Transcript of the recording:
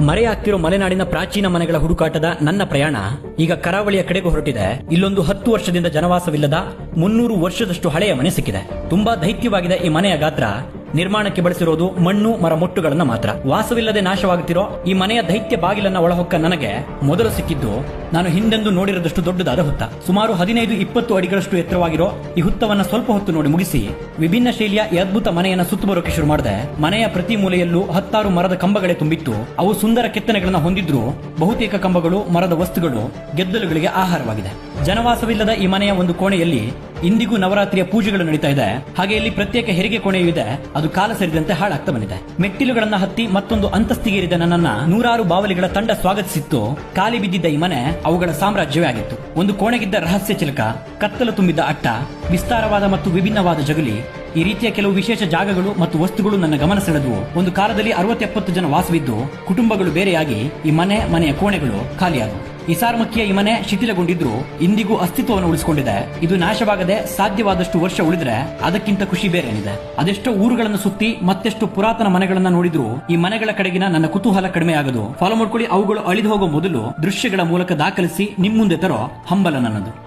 ಮರೆಯಾಗ್ತಿರೋ ಮಲೆನಾಡಿನ ಪ್ರಾಚೀನ ಮನೆಗಳ ಹುಡುಕಾಟದ ನನ್ನ ಪ್ರಯಾಣ ಈಗ ಕರಾವಳಿಯ ಕಡೆಗೂ ಹೊರಟಿದೆ. ಇಲ್ಲೊಂದು ಹತ್ತು ವರ್ಷದಿಂದ ಜನವಾಸವಿಲ್ಲದ ಮುನ್ನೂರು ವರ್ಷದಷ್ಟು ಹಳೆಯ ಮನೆ ಸಿಕ್ಕಿದೆ. ತುಂಬಾ ದೈತ್ಯವಾಗಿದೆ ಈ ಮನೆಯ ಗಾತ್ರ. ನಿರ್ಮಾಣಕ್ಕೆ ಬಳಸಿರೋದು ಮಣ್ಣು, ಮರ ಮುಟ್ಟುಗಳನ್ನ ಮಾತ್ರ. ವಾಸವಿಲ್ಲದೆ ನಾಶವಾಗುತ್ತಿರೋ ಈ ಮನೆಯ ದೈತ್ಯ ಬಾಗಿಲನ್ನ ಒಳಹೊಕ್ಕ ನನಗೆ ಮೊದಲು ಸಿಕ್ಕಿದ್ದು ನಾನು ಹಿಂದೆಂದು ನೋಡಿರದಷ್ಟು ದೊಡ್ಡದಾದ ಹುತ್ತ. ಸುಮಾರು ಹದಿನೈದು, ಇಪ್ಪತ್ತು ಅಡಿಗಳಷ್ಟು ಎತ್ತರವಾಗಿರೋ ಈ ಹುತ್ತವನ್ನ ಸ್ವಲ್ಪ ಹೊತ್ತು ನೋಡಿ ಮುಗಿಸಿ ವಿಭಿನ್ನ ಶೈಲಿಯ ಈ ಅದ್ಭುತ ಮನೆಯನ್ನ ಸುತ್ತು ಬರೋಕೆ ಶುರು ಮಾಡಿದೆ. ಮನೆಯ ಪ್ರತಿ ಮೂಲೆಯಲ್ಲೂ ಹತ್ತಾರು ಮರದ ಕಂಬಗಳೇ ತುಂಬಿತ್ತು. ಅವು ಸುಂದರ ಕೆತ್ತನೆಗಳನ್ನ ಹೊಂದಿದ್ರು ಬಹುತೇಕ ಕಂಬಗಳು, ಮರದ ವಸ್ತುಗಳು, ಗೆದ್ದಲುಗಳಿಗೆ ಆಹಾರವಾಗಿದೆ. ಜನವಾಸವಿಲ್ಲದ ಈ ಮನೆಯ ಒಂದು ಕೋಣೆಯಲ್ಲಿ ಇಂದಿಗೂ ನವರಾತ್ರಿಯ ಪೂಜೆಗಳು ನಡೀತಾ ಇದೆ. ಹಾಗೆ ಇಲ್ಲಿ ಪ್ರತ್ಯೇಕ ಹೆರಿಗೆ ಕೋಣೆಯೂ ಇದೆ. ಅದು ಕಾಲ ಸರಿದಂತೆ ಹಾಳಾಗ್ತಾ ಬಂದಿದೆ. ಮೆಟ್ಟಿಲುಗಳನ್ನ ಹತ್ತಿ ಮತ್ತೊಂದು ಅಂತಸ್ತಿಗೇರಿದ ನನ್ನನ್ನ ನೂರಾರು ಬಾವಲಿಗಳ ತಂಡ ಸ್ವಾಗತಿಸಿತ್ತು. ಖಾಲಿ ಬಿದ್ದಿದ್ದ ಈ ಮನೆ ಅವುಗಳ ಸಾಮ್ರಾಜ್ಯವೇ ಆಗಿತ್ತು. ಒಂದು ಕೋಣೆಗಿದ್ದ ರಹಸ್ಯ ಚಿಲಕ, ಕತ್ತಲು ತುಂಬಿದ್ದ ಅಟ್ಟ, ವಿಸ್ತಾರವಾದ ಮತ್ತು ವಿಭಿನ್ನವಾದ ಜಗಲಿ, ಈ ರೀತಿಯ ಕೆಲವು ವಿಶೇಷ ಜಾಗಗಳು ಮತ್ತು ವಸ್ತುಗಳು ನನ್ನ ಗಮನ ಸೆಳೆದವು. ಒಂದು ಕಾಲದಲ್ಲಿ ಅರವತ್ತೆಪ್ಪತ್ತು ಜನ ವಾಸವಿದ್ದು, ಕುಟುಂಬಗಳು ಬೇರೆಯಾಗಿ ಈ ಮನೆ, ಮನೆಯ ಕೋಣೆಗಳು ಖಾಲಿಯಾದವು. ಮುಖ್ಯ ಈ ಮನೆ ಶಿಥಿಲಗೊಂಡಿದ್ರು ಇಂದಿಗೂ ಅಸ್ತಿತ್ವವನ್ನು ಉಳಿಸಿಕೊಂಡಿದೆ. ಇದು ನಾಶವಾಗದೆ ಸಾಧ್ಯವಾದಷ್ಟು ವರ್ಷ ಉಳಿದ್ರೆ ಅದಕ್ಕಿಂತ ಖುಷಿ ಬೇರೆ ಏನಿದೆ ಅದೆಷ್ಟೋ ಊರುಗಳನ್ನು ಸುತ್ತಿ ಮತ್ತೆಷ್ಟು ಪುರಾತನ ಮನೆಗಳನ್ನ ನೋಡಿದ್ರು ಈ ಮನೆಗಳ ಕಡೆಗಿನ ನನ್ನ ಕುತೂಹಲ ಕಡಿಮೆ ಆಗದು. ಫಾಲೋ ಮಾಡ್ಕೊಳ್ಳಿ, ಅವುಗಳು ಅಳಿದು ಹೋಗೋ ಮೊದಲು ದೃಶ್ಯಗಳ ಮೂಲಕ ದಾಖಲಿಸಿ ನಿಮ್ಮ ಮುಂದೆ ತರೋ ಹಂಬಲ ನನ್ನದು.